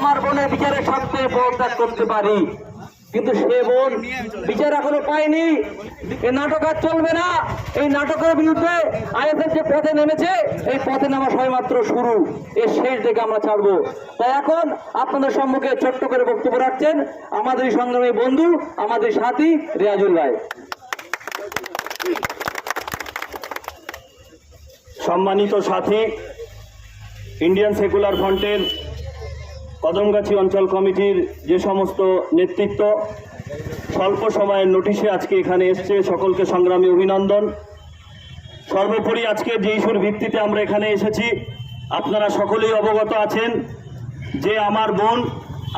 আমার বোনের বিচারের স্বার্থে পদত্যাগ করতে পারি। কিন্তু সে বোন বিচার এখনও পায়নি। এই নাটক আর চলবে না। এই নাটকের বিরুদ্ধে আইএসএফ যে পথে নেমেছে, এই পথে নামা সবেমাত্র শুরু। এর শেষ দিকে আমরা ছাড়বো। তাই এখন আপনাদের সম্মুখে ছোট্ট করে বক্তব্য রাখছেন আমাদের সংগ্রামী বন্ধু, আমাদের সাথী রিয়াজুল ভাই। সম্মানিত সাথী, ইন্ডিয়ান সেকুলার ফ্রন্টের কদমগাছি অঞ্চল কমিটির যে সমস্ত নেতৃত্ব, স্বল্প সময়ের নোটিশে আজকে এখানে এসছে, সকলকে সংগ্রামী অভিনন্দন। সর্বোপরি আজকে যে ইস্যুর ভিত্তিতে আমরা এখানে এসেছি, আপনারা সকলেই অবগত আছেন যে আমার বোন,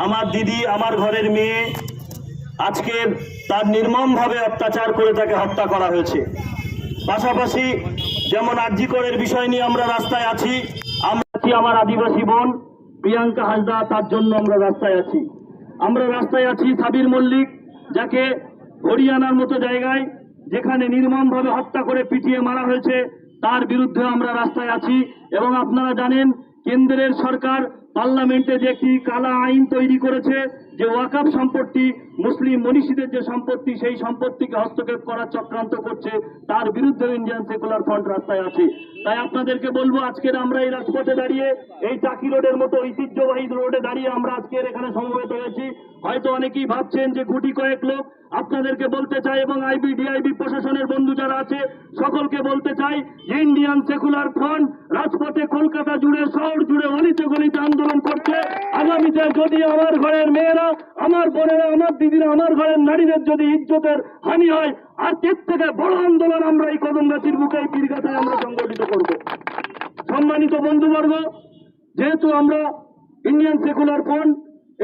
আমার দিদি, আমার ঘরের মেয়ে আজকে তার নির্মমভাবে অত্যাচার করে তাকে হত্যা করা হয়েছে। পাশাপাশি যেমন আর্যিকরের বিষয় নিয়ে আমরা রাস্তায় আছি, আমরা আমার আদিবাসী বোন। প্রিয়াঙ্কা হাজদা তার জন্য আমরা রাস্তায় আছি। আমরা রাস্তায় আছি সাবির মল্লিক, যাকে হরিয়ানার মতো জায়গায় যেখানে নির্মমভাবে হত্যা করে পিটিয়ে মারা হয়েছে, তার বিরুদ্ধে আমরা রাস্তায় আছি। এবং আপনারা জানেন, কেন্দ্রের সরকার পার্লামেন্টে যে একটি কালা আইন তৈরি করেছে, যে ওয়াকাফ সম্পত্তি, মুসলিম মনীষীদের যে সম্পত্তি, সেই সম্পত্তিকে হস্তক্ষেপ করার চক্রান্ত করছে, তার বিরুদ্ধে ইন্ডিয়ান সেকুলার ফ্রন্ট রাস্তায় আছে। তাই আপনাদেরকে বলব, আজকের আমরা এই রাজপথে দাঁড়িয়ে, এই টাকি রোডের মতো ঐতিহ্যবাহী রোডে দাঁড়িয়ে আমরা আজকের এখানে সমবেত হয়েছি। হয়তো অনেকেই ভাবছেন যে গুটি কয়েক লোক আপনাদেরকে বলতে চাই এবং আইবি, ডিআইবি প্রশাসনের বন্ধু যারা আছে, সকলকে বলতে চাই, ইন্ডিয়ান সেকুলার ফ্রন্ট রাজপথে কলকাতা জুড়ে শহর জুড়ে অলিতে গলিতে আন্দোলন করছে। আগামীতে যদি আমার ঘরের মেয়েরা, আমার বোনেরা, আমার দিদিরা, আমার ঘরের নারীদের যদি ইজ্জতের হানি হয় আর এর থেকে বড় আন্দোলন আমরা এই কদমগাছির বুকে এই পীরগাথায় আমরা সংগঠিত করব। সম্মানিত বন্ধুবর্গ, যেহেতু আমরা ইন্ডিয়ান সেকুলার ফ্রন্ট,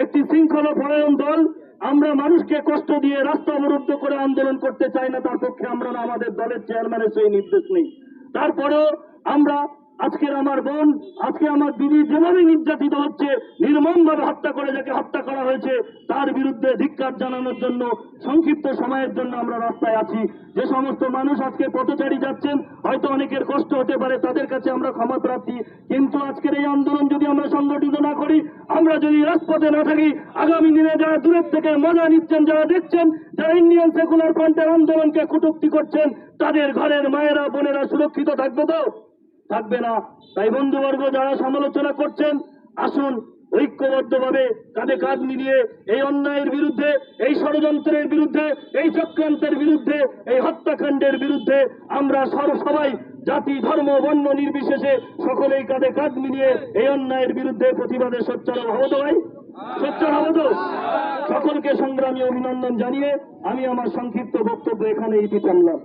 একটি শৃঙ্খলা পরায়ণ দল, আমরা মানুষকে কষ্ট দিয়ে রাস্তা অবরুদ্ধ করে আন্দোলন করতে চাই না, তার পক্ষে আমরা আমাদের দলের চেয়ারম্যানের সেই নির্দেশ নেই। তারপরেও আমরা আজকের আমার বোন, আজকে আমার দিদি যেভাবে নির্যাতিত হচ্ছে, নির্মমভাবে হত্যা করে যাকে হত্যা করা হয়েছে, তার বিরুদ্ধে ধিক্কার জানানোর জন্য, সংক্ষিপ্ত সময়ের জন্য আমরা রাস্তায় আছি। যে সমস্ত মানুষ আজকে পথচারী যাচ্ছেন, হয়তো অনেকের কষ্ট হতে পারে, তাদের কাছে আমরা ক্ষমা প্রার্থী। কিন্তু আজকের এই আন্দোলন যদি আমরা সংগঠিত না করি, আমরা যদি রাজপথে না থাকি, আগামী দিনে যারা দূরের থেকে মজা নিচ্ছেন, যারা দেখছেন, যারা ইন্ডিয়ান সেকুলার ফ্রন্টের আন্দোলনকে কটূক্তি করছেন, তাদের ঘরের মায়েরা, বোনেরা সুরক্ষিত থাকবে তো? থাকবে না। তাই বন্ধুবর্গ যারা সমালোচনা করছেন, আসুন ঐক্যবদ্ধভাবে কাঁধে কাঁধ মিলিয়ে এই অন্যায়ের বিরুদ্ধে, এই ষড়যন্ত্রের বিরুদ্ধে, এই চক্রান্তের বিরুদ্ধে, এই হত্যাকাণ্ডের বিরুদ্ধে আমরা সবাই জাতি, ধর্ম, বর্ণ নির্বিশেষে সকলেই কাঁধে কাঁধ মিলিয়ে এই অন্যায়ের বিরুদ্ধে প্রতিবাদে সোচ্চার হব তো ভাই? সোচ্চার হব তো? সকলকে সংগ্রামী অভিনন্দন জানিয়ে আমি আমার সংক্ষিপ্ত বক্তব্য এখানে ইতি টানলাম